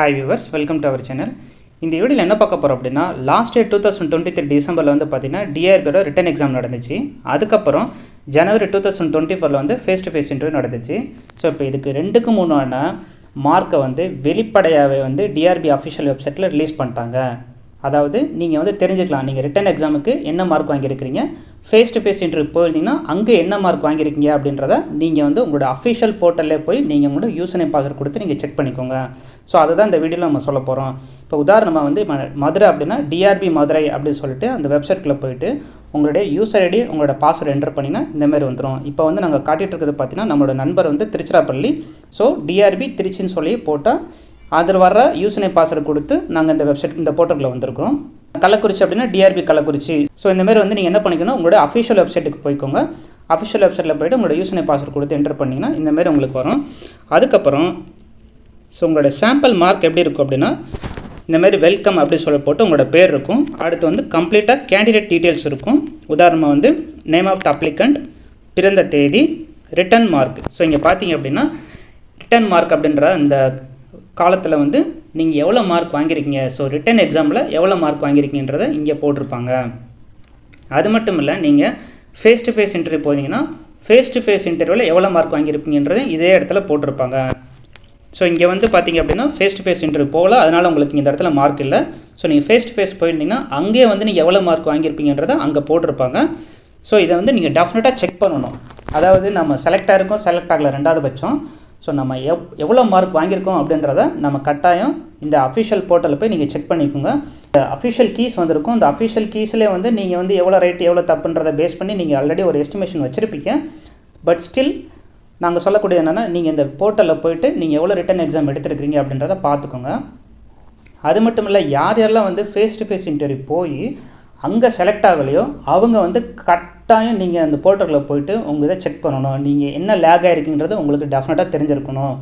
Hi viewers welcome to our channel இந்த வீடியோவில் என்ன பார்க்க போகிறோம் அப்படின்னா last year two thousand twenty three டிசம்பரில் வந்து பார்த்தீங்கன்னா டிஆர்பியோட ரிட்டன் எக்ஸாம் நடந்துச்சு. அதுக்கப்புறம் ஜனவரி டூ தௌசண்ட் டுவெண்ட்டி ஃபோரில் வந்து ஃபேஸ் டு ஃபேஸ் இன்டர்வியூ நடந்துச்சு. ஸோ இப்போ இதுக்கு ரெண்டுக்கு மூணான மார்க்கை வந்து வெளிப்படையாகவே வந்து டிஆர்பி அஃபிஷியல் வெப்சைட்டில் ரிலீஸ் பண்ணிட்டாங்க. அதாவது நீங்கள் வந்து தெரிஞ்சுக்கலாம். நீங்கள் ரிட்டன் எக்ஸாமுக்கு என்ன மார்க் வாங்கியிருக்கிறீங்க? ஃபேஸ் டு ஃபேஸ் இன்டர்வியூ போயிருந்தீங்கன்னா அங்கே என்ன மார்க் வாங்கியிருக்கீங்க அப்படின்றத நீங்கள் வந்து உங்களோட அஃபிஷியல் போர்ட்டல்லே போய் நீங்கள் உங்களோட யூசர் நேம் பாஸ்வேர்ட் கொடுத்து நீங்கள் செக் பண்ணிக்கோங்க. ஸோ அதுதான் இந்த வீடியோவில் நம்ம சொல்ல போகிறோம் இப்போ உதாரணமாக வந்து ம- மதுரை அப்படின்னா டிஆர்பி மதுரை அப்படின்னு சொல்லிட்டு அந்த வெப்சைட்டில் போயிட்டு உங்களுடைய யூசர் ஐடி உங்களோட பாஸ்வேர்டு என்டர் பண்ணிங்கன்னா இந்தமாரி வந்துடும் இப்போ வந்து நாங்கள் காட்டிகிட்டு இருக்கிறது பார்த்தீங்கன்னா நம்மளோட நண்பர் வந்து திருச்சிராப்பள்ளி. ஸோ டிஆர்பி திருச்சின்னு சொல்லி போட்டால் அதில் வர்ற யூசர் நேம் பாஸ்வேர்டு கொடுத்து நாங்கள் இந்த வெப்சைட் இந்த போர்ட்டலில் வந்திருக்கோம் கள்ளக்குறிச்சி அப்படின்னா டிஆர்பி கள்ளக்குறிச்சி. ஸோ இந்த மாதிரி வந்து நீங்கள் என்ன பண்ணிக்கணும்? உங்களோட அஃபிஷியல் வெப்சைட்டுக்கு போய்க்கோங்க. அஃபிஷியல் வெப்சைட்டில் போய்ட்டு உங்களோட யூசர் பாஸ்வேர்ட் கொடுத்து என்டர் பண்ணிங்கன்னா இந்தமாரி உங்களுக்கு வரும். அதுக்கப்புறம் ஸோ உங்களோட சாம்பிள் மார்க் எப்படி இருக்கும் அப்படின்னா இந்தமாரி வெல்கம் அப்படி சொல்லி போட்டு உங்களோட பேர் இருக்கும். அடுத்து வந்து கம்ப்ளீட்டாக கேண்டிடேட் டீட்டெயில்ஸ் இருக்கும். உதாரணமாக வந்து நேம் ஆஃப் த அப்ளிகண்ட் பிறந்த தேதி ரிட்டன் மார்க் ஸோ இங்கே பார்த்தீங்க அப்படின்னா ரிட்டன் மார்க் அப்படின்ற அந்த காலத்தில் வந்து நீங்கள் எவ்வளோ மார்க் வாங்கியிருக்கீங்க? ஸோ ரிட்டன் எக்ஸாமில் எவ்வளோ மார்க் வாங்கியிருக்கீங்கன்றதை இங்கே போட்டிருப்பாங்க. அது மட்டும் இல்லை நீங்கள் ஃபேஸ் டு ஃபேஸ் இன்டர்வியூ போனீங்கன்னா ஃபேஸ் டு ஃபேஸ் இன்டர்வியூவில் எவ்வளோ மார்க் வாங்கியிருப்பீங்கன்றதை இதே இடத்துல போட்டிருப்பாங்க. ஸோ இங்கே வந்து பார்த்தீங்க அப்படின்னா ஃபேஸ் டு ஃபேஸ் இன்டர்வியூ போகல அதனால் உங்களுக்கு இந்த இடத்துல மார்க் இல்லை. ஸோ நீங்கள் ஃபேஸ் டு ஃபேஸ் போயிருந்தீங்கன்னா அங்கேயே வந்து நீங்கள் எவ்வளோ மார்க் வாங்கியிருப்பீங்கன்றதை அங்கே போட்டிருப்பாங்க. ஸோ இதை வந்து நீங்கள் டெஃபினட்டாக செக் பண்ணணும். அதாவது நம்ம செலக்ட் ஆகிருக்கோம் செலக்ட் ஆகல ரெண்டாவது பட்சம். ஸோ நம்ம எவ் எவ்வளோ மார்க் வாங்கியிருக்கோம் அப்படின்றத நம்ம கட்டாயம் இந்த அஃபிஷியல் போர்ட்டலில் போய் நீங்கள் செக் பண்ணிக்கோங்க. இந்த அஃபிஷியல் கீஸ் வந்திருக்கும். இந்த அஃபிஷியல் கீஸ்லேயே வந்து நீங்கள் வந்து எவ்வளோ ரைட் எவ்வளோ தப்புன்றதை பேஸ் பண்ணி நீங்கள் ஆல்ரெடி ஒரு எஸ்டிமேஷன் வச்சுருப்பீங்க. பட் ஸ்டில் நாங்கள் சொல்லக்கூடிய என்னென்னா நீங்கள் இந்த போர்ட்டலில் போயிட்டு நீங்கள் எவ்வளோ ரிட்டன் எக்ஸாம் எடுத்துருக்கீங்க அப்படின்றத பார்த்துக்கோங்க. அது மட்டும் இல்லை யார் யாரெல்லாம் வந்து ஃபேஸ் டு ஃபேஸ் இன்டர்வியூ போய் அங்கே செலக்ட் ஆகலையோ அவங்க வந்து கட் கட்டாயம் நீங்கள் அந்த போர்ட்டலில் போயிட்டு உங்கள் இதை செக் பண்ணணும். நீங்கள் என்ன லேக் ஆகிருக்குங்கிறது உங்களுக்கு டெஃபினட்டாக தெரிஞ்சிருக்கணும்.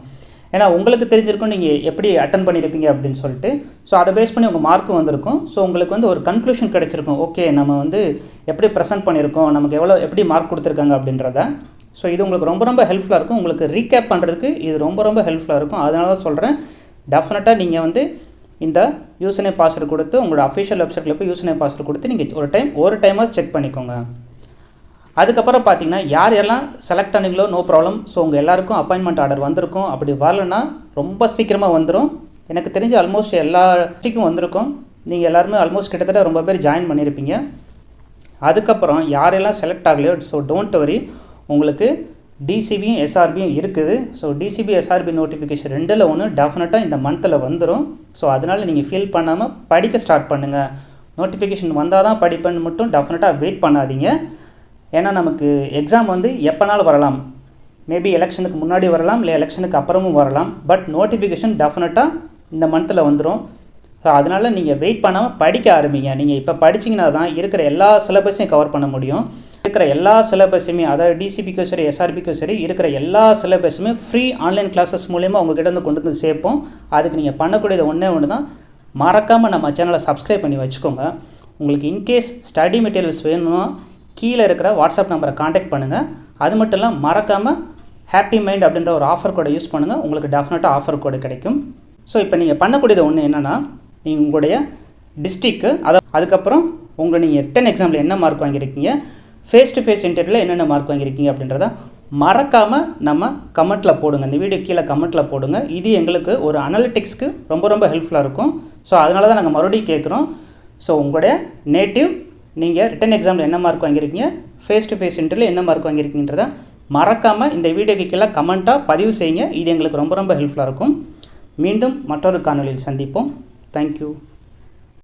ஏன்னா உங்களுக்கு தெரிஞ்சிருக்கும் நீங்கள் எப்படி அட்டன் பண்ணியிருப்பீங்க அப்படின்னு சொல்லிட்டு. ஸோ அதை பேஸ் பண்ணி உங்கள் மார்க்கும் வந்திருக்கும். ஸோ உங்களுக்கு வந்து ஒரு கன்க்ளூஷன் கிடச்சிருக்கும். ஓகே நம்ம வந்து எப்படி ப்ரெசென்ட் பண்ணியிருக்கோம்? நமக்கு எவ்வளோ எப்படி மார்க் கொடுத்துருக்காங்க அப்படின்றத. ஸோ இது உங்களுக்கு ரொம்ப ரொம்ப ஹெல்ப்ஃபுல்லாக இருக்கும். உங்களுக்கு ரீகேப் பண்ணுறதுக்கு இது ரொம்ப ரொம்ப ஹெல்ப்ஃபுல்லாக இருக்கும். அதனால தான் சொல்கிறேன் டெஃபினட்டாக நீங்கள் வந்து இந்த யூசனை பாஸ்வேர்டு கொடுத்து உங்களோட அஃபிஷியல் வெப்சைட்டில் போய் யூசனை பாஸ்வேர்டு கொடுத்து நீங்கள் ஒரு டைம் ஒரு டைமாக செக் பண்ணிக்கோங்க. அதுக்கப்புறம் பார்த்தீங்கன்னா யார் எல்லாம் செலக்ட் ஆனீங்களோ நோ ப்ராப்ளம் ஸோ உங்கள் எல்லாருக்கும் அப்பாயின்மெண்ட் ஆர்டர் வந்திருக்கும். அப்படி வரலன்னா ரொம்ப சீக்கிரமாக வந்துடும் எனக்கு தெரிஞ்சு ஆல்மோஸ்ட் எல்லா டிஸ்ட்ரிக்கும் வந்திருக்கும். நீங்கள் எல்லாருமே ஆல்மோஸ்ட் கிட்டத்தட்ட ரொம்ப பேர் ஜாயின் பண்ணியிருப்பீங்க அதுக்கப்புறம் யாரெல்லாம் செலக்ட் ஆகலையோ ஸோ டோன்ட் வரி உங்களுக்கு டிசிபியும் எஸ்ஆர்பியும் இருக்குது. ஸோ டிசிபி எஸ்ஆர்பி நோட்டிஃபிகேஷன் ரெண்டில் ஒன்று டெஃபினட்டாக இந்த மந்தில் வந்துடும் ஸோ அதனால் நீங்கள் ஃபீல் பண்ணாமல் படிக்க ஸ்டார்ட் பண்ணுங்கள் நோட்டிஃபிகேஷன் வந்தால் தான் படிப்பேன்னு மட்டும் டெஃபினட்டாக வெயிட் பண்ணாதீங்க. ஏன்னா நமக்கு எக்ஸாம் வந்து எப்போனாலும் வரலாம். மேபி எலெக்ஷனுக்கு முன்னாடி வரலாம் இல்லை எலெக்ஷனுக்கு அப்புறமும் வரலாம். பட் நோட்டிஃபிகேஷன் டெஃபினட்டாக இந்த மந்தில் வந்துடும் ஸோ அதனால் நீங்கள் வெயிட் பண்ணாமல் படிக்க ஆரம்பிங்க. நீங்கள் இப்போ படிச்சிங்கன்னா தான் இருக்கிற எல்லா சிலபஸையும் கவர் பண்ண முடியும். இருக்கிற எல்லா சிலபஸுமே அதாவது டிசிபிக்கும் சரி எஸ்ஆர்பிக்கும் சரி இருக்கிற எல்லா சிலபஸுமே ஃப்ரீ ஆன்லைன் கிளாஸஸ் மூலயமா உங்ககிட்ட வந்து கொண்டு வந்து சேர்ப்போம். அதுக்கு நீங்கள் பண்ணக்கூடியது ஒன்றே ஒன்று தான். மறக்காமல் நம்ம சேனலை சப்ஸ்கிரைப் பண்ணி வச்சுக்கோங்க. உங்களுக்கு இன்கேஸ் ஸ்டடி மெட்டீரியல்ஸ் வேணும்னா கீழே இருக்கிற வாட்ஸ்அப் நம்பரை காண்டாக்ட் பண்ணுங்கள் அது மட்டும் இல்லாமல் மறக்காமல் ஹாப்பி மைண்ட் அப்படின்ற ஒரு ஆஃபர் கோடை யூஸ் பண்ணுங்கள் உங்களுக்கு டெஃபினட்டாக ஆஃபர் கோடு கிடைக்கும். ஸோ இப்போ நீங்கள் பண்ணக்கூடியது ஒன்று என்னென்னா நீங்கள் உங்களுடைய டிஸ்ட்ரிக்கு அதை அதுக்கப்புறம் உங்கள் நீங்கள் டென் எக்ஸாமில் என்ன மார்க் வாங்கியிருக்கீங்க ஃபேஸ் டு ஃபேஸ் இன்டர்வியூவில் என்னென்ன மார்க் வாங்கியிருக்கீங்க அப்படின்றத மறக்காமல் நம்ம கமெண்ட்டில் போடுங்க. இந்த வீடியோ கீழே கமெண்ட்டில் போடுங்க. இது எங்களுக்கு ஒரு அனலிட்டிக்ஸ்க்கு ரொம்ப ரொம்ப ஹெல்ப்ஃபுல்லாக இருக்கும். ஸோ அதனால தான் நாங்கள் மறுபடியும் கேட்குறோம் ஸோ உங்களுடைய நேட்டிவ் நீங்கள் ரிட்டன் எக்ஸாமில் என்ன மார்க் வாங்கியிருக்கீங்க ஃபேஸ் டு ஃபேஸ் இன்டர்வியூ என்ன மார்க் வாங்கியிருக்கீங்கிறத மறக்காமல் இந்த வீடியோக்கு கீழே கமெண்ட்டாக பதிவு செய்யுங்க. இது எங்களுக்கு ரொம்ப ரொம்ப ஹெல்ப்ஃபுல்லாக இருக்கும். மீண்டும் மற்றொரு காணொளியில் சந்திப்போம். தேங்க்யூ